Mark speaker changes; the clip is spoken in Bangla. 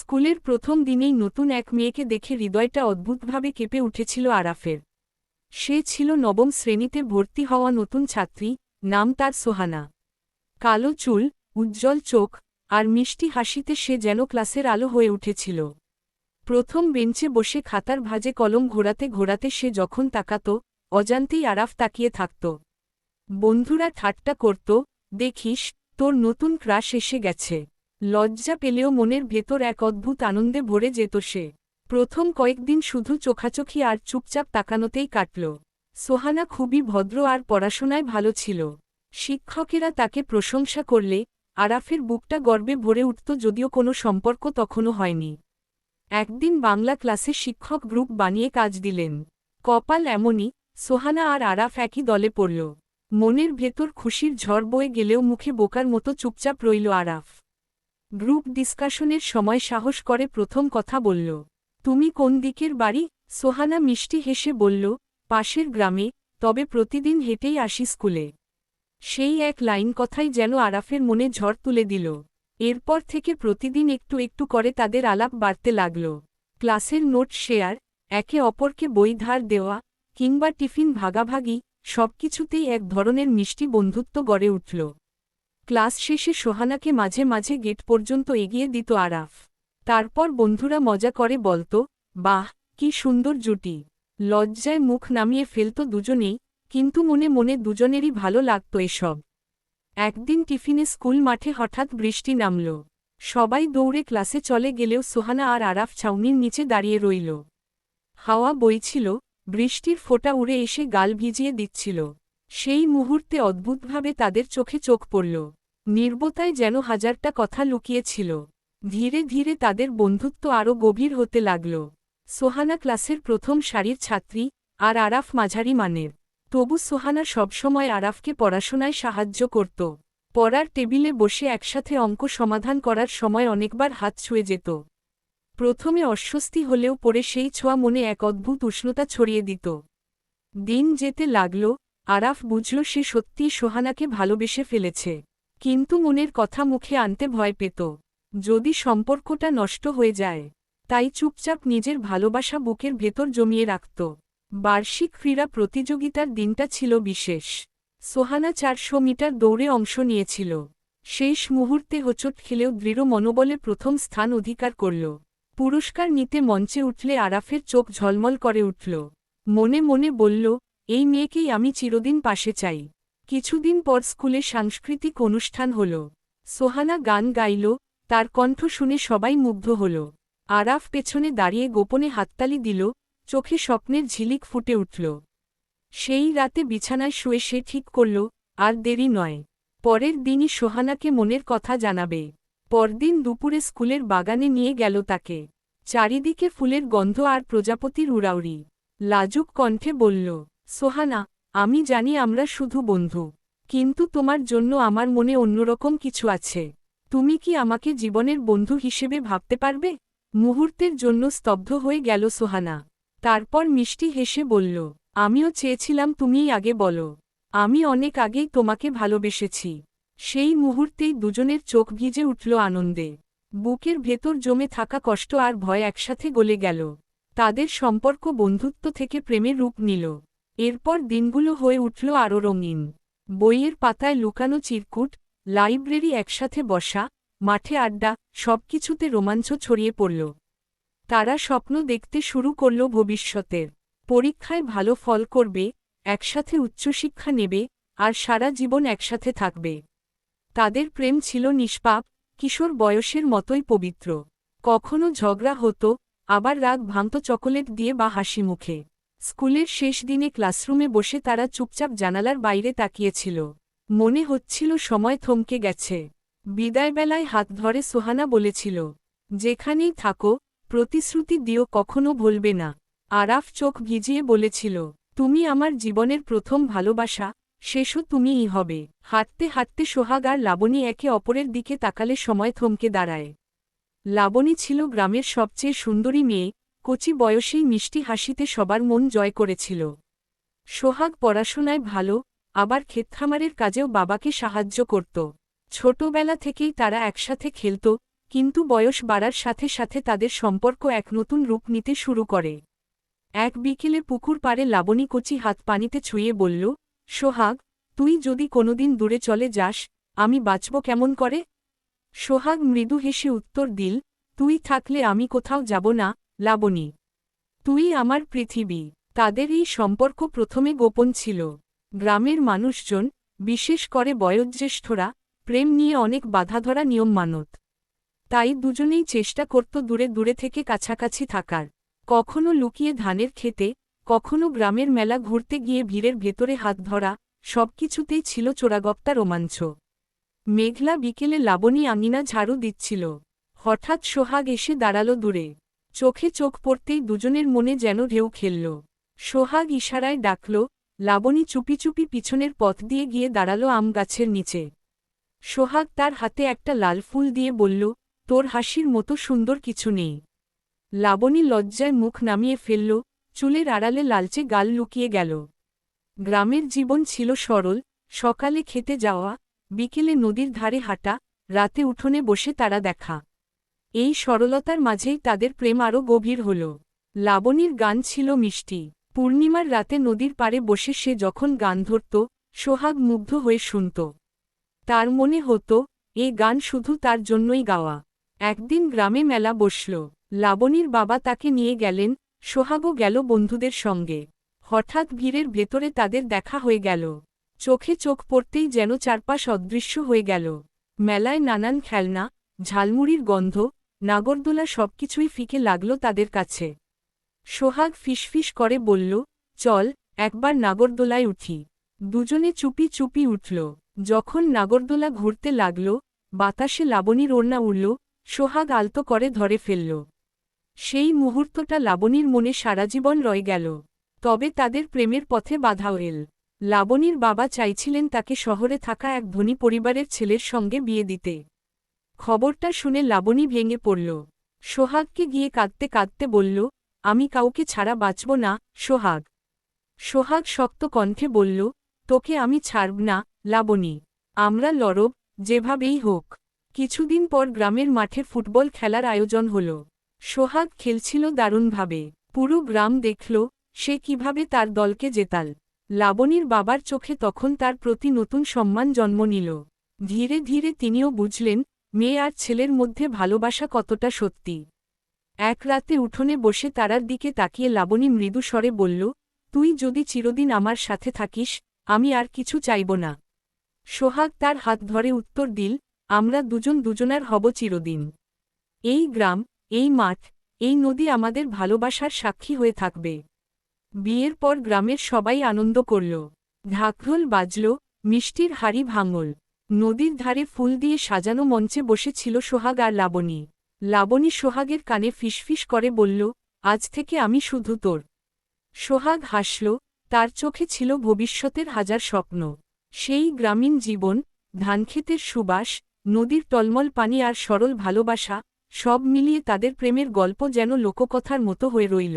Speaker 1: স্কুলের প্রথম দিনেই নতুন এক মেয়েকে দেখে হৃদয়টা অদ্ভুতভাবে কেঁপে উঠেছিল আরাফের। সে ছিল নবম শ্রেণীতে ভর্তি হওয়া নতুন ছাত্রী, নাম তার সোহানা। কালো চুল, উজ্জ্বল চোখ, আর মিষ্টি হাসিতে সে যেন ক্লাসের আলো হয়ে উঠেছিল। প্রথম বেঞ্চে বসে খাতার ভাজে কলম ঘোরাতে ঘোরাতে সে যখন তাকাত, অজান্তেই আরাফ তাকিয়ে থাকত। বন্ধুরা, ঠাট্টা করত, দেখিস, তোর নতুন ক্রাশ এসে গেছে। লজ্জা পেলেও মনের ভেতর এক অদ্ভুত আনন্দে ভরে যেত সে। প্রথম কয়েকদিন শুধু চোখাচোখি আর চুপচাপ তাকানোতেই কাটল। সোহানা খুবই ভদ্র আর পড়াশোনায় ভালো ছিল। শিক্ষকেরা তাকে প্রশংসা করলে আরাফের বুকটা গর্বে ভরে উঠত যদিও কোনো সম্পর্ক তখনও হয়নি। একদিন বাংলা ক্লাসে শিক্ষক গ্রুপ বানিয়ে কাজ দিলেন। কপাল এমনই, সোহানা আর আরাফ একই দলে পড়ল। মনের ভেতর খুশির ঝড় বয়ে গেলেও মুখে বোকার মতো চুপচাপ রইল আরাফ। গ্রুপ ডিসকাশনের সময় সাহস করে প্রথম কথা বলল, তুমি কোন দিকের বাড়ি? সোহানা মিষ্টি হেসে বলল, পাশের গ্রামে, তবে প্রতিদিন হেঁটেই আসি স্কুলে। সেই এক লাইন কথাই যেন আরাফের মনে ঝড় তুলে দিল। এরপর থেকে প্রতিদিন একটু একটু করে তাদের আলাপ বাড়তে লাগল। ক্লাসের নোট শেয়ার, একে অপরকে বই ধার দেওয়া, কিংবা টিফিন ভাগাভাগি, সবকিছুতেই এক ধরনের মিষ্টি বন্ধুত্ব গড়ে উঠল। ক্লাস শেষে সোহানাকে মাঝে মাঝে গেট পর্যন্ত এগিয়ে দিত আরাফ। তারপর বন্ধুরা মজা করে বলত, বাহ, কি সুন্দর জুটি। লজ্জায় মুখ নামিয়ে ফেলত দুজনেই, কিন্তু মনে মনে দুজনেরই ভালো লাগত এসব। একদিন টিফিনে স্কুল মাঠে হঠাৎ বৃষ্টি নামল। সবাই দৌড়ে ক্লাসে চলে গেলেও সোহানা আর আরাফ ছাউনির নিচে দাঁড়িয়ে রইল। হাওয়া বইছিল, বৃষ্টির ফোঁটা উড়ে এসে গাল ভিজিয়ে দিচ্ছিল। সেই মুহূর্তে অদ্ভুতভাবে তাদের চোখে চোখ পড়ল। নির্বতায় যেন হাজারটা কথা লুকিয়েছিল। ধীরে ধীরে তাদের বন্ধুত্ব আরও গভীর হতে লাগল। সোহানা ক্লাসের প্রথম সারির ছাত্রী আর আরাফ মাঝারি মানের। তবু সোহানা সবসময় আরাফকে পড়াশোনায় সাহায্য করত। পড়ার টেবিলে বসে একসাথে অঙ্ক সমাধান করার সময় অনেকবার হাত ছুঁয়ে যেত। প্রথমে অস্বস্তি হলেও পরে সেই ছোঁয়া মনে এক অদ্ভুত উষ্ণতা ছড়িয়ে দিত। দিন যেতে লাগল, আরাফ বুঝল সে সত্যিই সোহানাকে ভালোবেসে ফেলেছে। কিন্তু মনের কথা মুখে আনতে ভয় পেত। যদি সম্পর্কটা নষ্ট হয়ে যায়, তাই চুপচাপ নিজের ভালোবাসা বুকের ভেতর জমিয়ে রাখত। বার্ষিক ক্রীড়া প্রতিযোগিতার দিনটা ছিল বিশেষ। সোহানা চারশো মিটার দৌড়ে অংশ নিয়েছিল। শেষ মুহূর্তে হোচট খেলেও দৃঢ় মনোবলে প্রথম স্থান অধিকার করল। পুরস্কার নিতে মঞ্চে উঠলে আরাফের চোখ ঝলমল করে উঠল। মনে মনে বলল, এই মেয়েকেই আমি চিরদিন পাশে চাই। কিছুদিন পর স্কুলে সাংস্কৃতিক অনুষ্ঠান হল। সোহানা গান গাইল, তার কণ্ঠ শুনে সবাই মুগ্ধ হল। আরাফ পেছনে দাঁড়িয়ে গোপনে হাততালি দিল, চোখে স্বপ্নের ঝিলিক ফুটে উঠল। সেই রাতে বিছানায় শুয়ে সে ঠিক করল, আর দেরি নয়। পরের দিনই সোহানাকে মনের কথা জানাবে। পরদিন দুপুরে স্কুলের বাগানে নিয়ে গেল তাকে। চারিদিকে ফুলের গন্ধ আর প্রজাপতির উড়াউড়ি। লাজুক কণ্ঠে বলল, সোহানা আমি জানি আমরা শুধু বন্ধু, কিন্তু তোমার জন্য আমার মনে অন্যরকম কিছু আছে। তুমি কি আমাকে জীবনের বন্ধু হিসেবে ভাবতে পারবে? মুহূর্তের জন্য স্তব্ধ হয়ে গেল সোহানা। তারপর মিষ্টি হেসে বলল, আমিও চেয়েছিলাম তুমিই আগে বলো। আমি অনেক আগেই তোমাকে ভালোবেসেছি। সেই মুহূর্তেই দুজনের চোখ ভিজে উঠল আনন্দে। বুকের ভেতর জমে থাকা কষ্ট আর ভয় একসাথে গলে গেল। তাদের সম্পর্ক বন্ধুত্ব থেকে প্রেমের রূপ নিল। এরপর দিনগুলো হয়ে উঠল আরও রঙিন। বইয়ের পাতায় লুকানো চিরকুট, লাইব্রেরি একসাথে বসা, মাঠে আড্ডা, সবকিছুতে রোমাঞ্চ ছড়িয়ে পড়ল। তারা স্বপ্ন দেখতে শুরু করল ভবিষ্যতের। পরীক্ষায় ভালো ফল করবে, একসাথে উচ্চশিক্ষা নেবে, আর সারা জীবন একসাথে থাকবে। তাদের প্রেম ছিল নিষ্পাপ, কিশোর বয়সের মতোই পবিত্র। কখনো ঝগড়া হতো, আবার রাগ ভাঙত চকোলেট দিয়ে বা হাসি মুখে। স্কুলের শেষ দিনে ক্লাসরুমে বসে তারা চুপচাপ জানালার বাইরে তাকিয়েছিল। মনে হচ্ছিল সময় থমকে গেছে। বিদায়বেলায় হাত ধরে সোহানা বলেছিল, যেখানেই থাকো, প্রতিশ্রুতি দিও কখনো ভুলবে না। আরাফ চোখ ভিজিয়ে বলেছিল, তুমি আমার জীবনের প্রথম ভালোবাসা, শেষও তুমিই হবে। হাঁটতে হাঁটতে সোহাগ আর লাবণী একে অপরের দিকে তাকালে সময় থমকে দাঁড়ায়। লাবণী ছিল গ্রামের সবচেয়ে সুন্দরী মেয়ে কচি বয়সেই মিষ্টি হাসিতে সবার মন জয় করেছিল। সোহাগ পড়াশোনায় ভালো, আবার ক্ষেতখামারের কাজেও বাবাকে সাহায্য করত। ছোটবেলা থেকেই তারা একসাথে খেলত, কিন্তু বয়স বাড়ার সাথে সাথে তাদের সম্পর্ক এক নতুন রূপ নিতে শুরু করে। এক বিকেলে পুকুর পাড়ে লাবণী কচি হাত পানিতে ছুঁয়ে বলল, সোহাগ, তুই যদি কোনোদিন দূরে চলে যাস, আমি বাঁচব কেমন করে? সোহাগ মৃদু হেসে উত্তর দিল, তুই থাকলে আমি কোথাও যাব না লাবণী, তুই আমার পৃথিবী। তাদের এই সম্পর্ক প্রথমে গোপন ছিল। গ্রামের মানুষজন, বিশেষ করে বয়োজ্যেষ্ঠরা, প্রেম নিয়ে অনেক বাধাধরা নিয়ম মানত। তাই দুজনেই চেষ্টা করত দূরে দূরে থেকে কাছাকাছি থাকার। কখনো লুকিয়ে ধানের খেতে, কখনো গ্রামের মেলা ঘুরতে গিয়ে ভিড়ের ভেতরে হাত ধরা, সবকিছুতেই ছিল চোরাগপ্তা রোমাঞ্চ। মেঘলা বিকেলে লাবণী আঙিনা ঝাড়ু দিচ্ছিল। হঠাৎ সোহাগ এসে দাঁড়াল দূরে। চোখে চোখ পড়তেই দুজনের মনে যেন ঢেউ খেলল। সোহাগ ইশারায় ডাকল, লাবণী চুপি চুপি পিছনের পথ দিয়ে গিয়ে দাঁড়াল আম গাছের নিচে। সোহাগ তার হাতে একটা লাল ফুল দিয়ে বলল, তোর হাসির মতো সুন্দর কিছু নেই। লাবণী লজ্জায় মুখ নামিয়ে ফেলল, চুলের আড়ালে লালচে গাল লুকিয়ে গেল। গ্রামের জীবন ছিল সরল, সকালে খেতে যাওয়া, বিকেলে নদীর ধারে হাঁটা, রাতে উঠোনে বসে তারা দেখা। এই সরলতার মাঝেই তাদের প্রেম আরও গভীর হল। লাবণীর গান ছিল মিষ্টি। পূর্ণিমার রাতে নদীর পাড়ে বসে সে যখন গান ধরত, সোহাগ মুগ্ধ হয়ে শুনত। তার মনে হতো, এ গান শুধু তার জন্যই গাওয়া। একদিন গ্রামে মেলা বসল। লাবণীর বাবা তাকে নিয়ে গেলেন, সোহাগও গেল বন্ধুদের সঙ্গে। হঠাৎ ভিড়ের ভেতরে তাদের দেখা হয়ে গেল। চোখে চোখ পড়তেই যেন চারপাশ অদৃশ্য হয়ে গেল। মেলায় নানান খেলনা, ঝালমুড়ির গন্ধ নাগরদোলা সবকিছুই ফিকে লাগল তাদের কাছে। সোহাগ ফিসফিস করে বলল, চল, একবার নাগরদোলায় উঠি। দুজনে চুপি চুপি উঠল। যখন নাগরদোলা ঘুরতে লাগল, বাতাসে লাবণীর ওড়না উড়ল, সোহাগ আলতো করে ধরে ফেলল। সেই মুহূর্তটা লাবণীর মনে সারাজীবন রয়ে গেল। তবে তাদের প্রেমের পথে বাধাও এল। লাবণীর বাবা চাইছিলেন তাকে শহরে থাকা এক ধনী পরিবারের ছেলের সঙ্গে বিয়ে দিতে। খবরটা শুনে লাবণী ভেঙে পড়ল। সোহাগকে গিয়ে কাঁদতে কাঁদতে বলল, আমি কাউকে ছাড়া বাঁচব না, সোহাগ। সোহাগ শক্ত কণ্ঠে বলল, তোকে আমি ছাড়ব না, লাবণী। আমরা লড়ব, যেভাবেই হোক। কিছুদিন পর গ্রামের মাঠে ফুটবল খেলার আয়োজন হল। সোহাগ খেলছিল দারুণভাবে। পুরো গ্রাম দেখল, সে কীভাবে তার দলকে জেতাল। লাবণীর বাবার চোখে তখন তার প্রতি নতুন সম্মান জন্ম নিল। ধীরে ধীরে তিনিও বুঝলেন মেয়ে আর ছেলের মধ্যে ভালোবাসা কতটা সত্যি? এক রাতে উঠোনে বসে তারার দিকে তাকিয়ে লাবণী মৃদু স্বরে বলল, তুই যদি চিরদিন আমার সাথে থাকিস, আমি আর কিছু চাইব না। সোহাগ তার হাত ধরে উত্তর দিল, আমরা দুজন দুজনার হব চিরদিন। এই গ্রাম, এই মাঠ, এই নদী আমাদের ভালোবাসার সাক্ষী হয়ে থাকবে। বিয়ের পর গ্রামের সবাই আনন্দ করল। ঢাকঢোল বাজল, মিষ্টির হাড়ি ভাঙল। নদীর ধারে ফুল দিয়ে সাজানো মঞ্চে বসেছিল সোহাগ আর লাবণী। লাবণী সোহাগের কানে ফিসফিস করে বলল, আজ থেকে আমি শুধু তোর। সোহাগ হাসল, তার চোখে ছিল ভবিষ্যতের হাজার স্বপ্ন। সেই গ্রামীণ জীবন, ধানক্ষেতের সুবাস, নদীর টলমল পানি আর সরল ভালোবাসা, সব মিলিয়ে তাদের প্রেমের গল্প যেন লোককথার মতো হয়ে রইল।